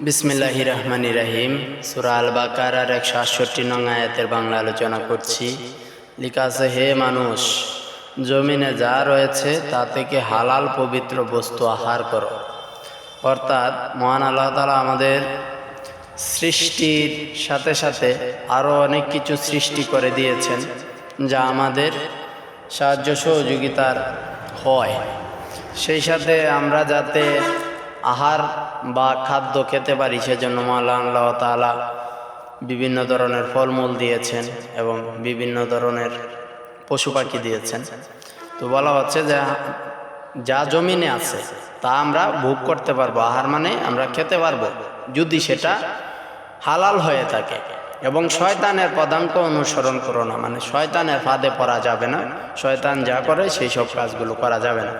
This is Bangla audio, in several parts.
বিসমিল্লাহ রহমানি রাহিম সুরা আল বাকারার একশো আটষট্টি নং আয়াতের বাংলা আলোচনা করছি। লিখা আছে হে মানুষ, জমিনে যা রয়েছে তা থেকে হালাল পবিত্র বস্তু আহার করো। অর্থাৎ মহান আল্লাহ তালা আমাদের সৃষ্টির সাথে সাথে আরও অনেক কিছু সৃষ্টি করে দিয়েছেন, যা আমাদের সাহায্য সহযোগিতার হয়। সেই সাথে আমরা যাতে আহার বা খাদ্য খেতে পারি, সেজন্য মাল্লা আল্লাহ তালা বিভিন্ন ধরনের ফলমূল দিয়েছেন এবং বিভিন্ন ধরনের পশু পাখি দিয়েছেন। তো বলা হচ্ছে যে, যা জমিনে আছে, তা আমরা ভোগ করতে পারব। আহার মানে আমরা খেতে পারব, যদি সেটা হালাল হয়ে থাকে। এবং শয়তানের পদাঙ্ক অনুসরণ করো না মানে শয়তানের ফাঁদে পড়া যাবে না, শয়তান যা করে সেই সব কাজগুলো করা যাবে না।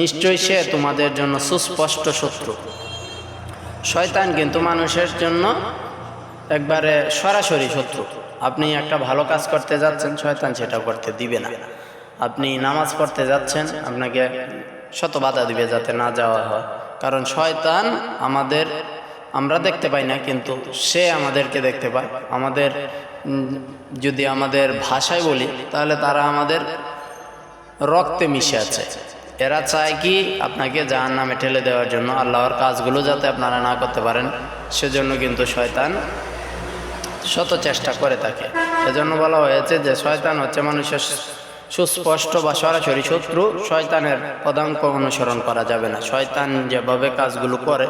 নিশ্চয়ই সে তোমাদের জন্য সুস্পষ্ট শত্রু। শয়তান কিন্তু মানুষের জন্য একবারে সরাসরি শত্রু। আপনি একটা ভালো কাজ করতে যাচ্ছেন, শয়তান সেটা করতে দিবে না। আপনি নামাজ পড়তে যাচ্ছেন, আপনাকে শত বাধা দিবে যাতে না যাওয়া হয়। কারণ শয়তান আমাদের, আমরা দেখতে পাই না, কিন্তু সে আমাদেরকে দেখতে পায়। আমাদের যদি আমাদের ভাষায় বলি, তাহলে তারা আমাদের রক্তে মিশে আছে। এরা চায় কি আপনাকে জাহান নামে ঠেলে দেওয়ার জন্য আল্লাহর কাজগুলো যাতে আপনারা না করতে পারেন। সেজন্য কিন্তু শয়তান শত চেষ্টা করে থাকে এজন্য বলা হয়েছে যে শয়তান হচ্ছে মানুষের সুস্পষ্ট বা সরাসরি শত্রু। শয়তানের পদাঙ্ক অনুসরণ করা যাবে না। শয়তান যেভাবে কাজগুলো করে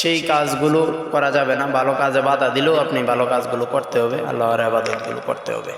সেই কাজগুলো করা যাবে না। ভালো কাজে বাধা দিলেও আপনি ভালো কাজগুলো করতে হবে। আল্লাহর আবাদতগুলো করতে হবে।